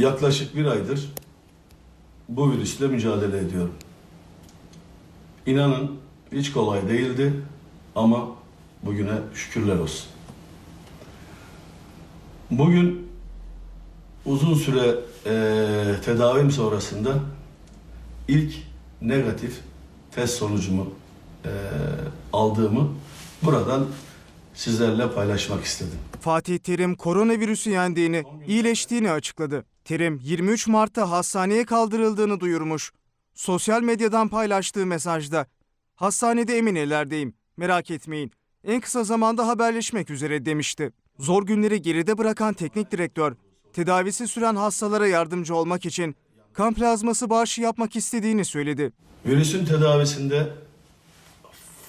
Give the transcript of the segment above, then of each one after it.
Yaklaşık bir aydır bu virüsle mücadele ediyorum. İnanın hiç kolay değildi ama bugüne şükürler olsun. Bugün uzun süre eee tedavim sonrasında ilk negatif test sonucumu eee, aldığımı buradan sizlerle paylaşmak istedim. Fatih Terim koronavirüsü yendiğini, iyileştiğini açıkladı. Terim 23 Mart'ta hastaneye kaldırıldığını duyurmuş. Sosyal medyadan paylaştığı mesajda "Hastanede emin ellerdeyim. Merak etmeyin. En kısa zamanda haberleşmek üzere." demişti. Zor günleri geride bırakan teknik direktör, tedavisi süren hastalara yardımcı olmak için kan plazması bağışı yapmak istediğini söyledi. Virüsün tedavisinde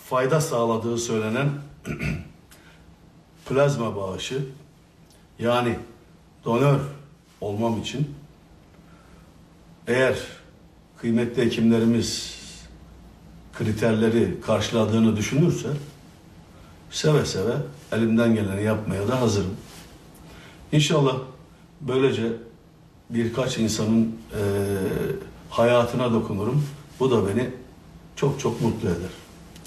fayda sağladığı söylenen plazma bağışı yani donör olmam için eğer kıymetli hekimlerimiz kriterleri karşıladığını düşünürse seve seve elimden geleni yapmaya da hazırım. İnşallah böylece birkaç insanın eee, hayatına dokunurum. Bu da beni çok çok mutlu eder.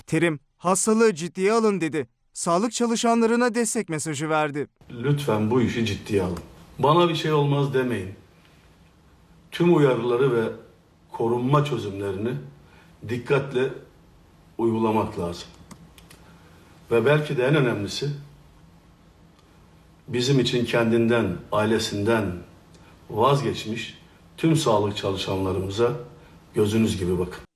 Terim, hastalığı ciddiye alın dedi. Sağlık çalışanlarına destek mesajı verdi. Lütfen bu işi ciddiye alın. Bana bir şey olmaz demeyin. Tüm uyarıları ve korunma çözümlerini dikkatle uygulamak lazım. Ve belki de en önemlisi bizim için kendinden, ailesinden vazgeçmiş tüm sağlık çalışanlarımıza gözünüz gibi bakın.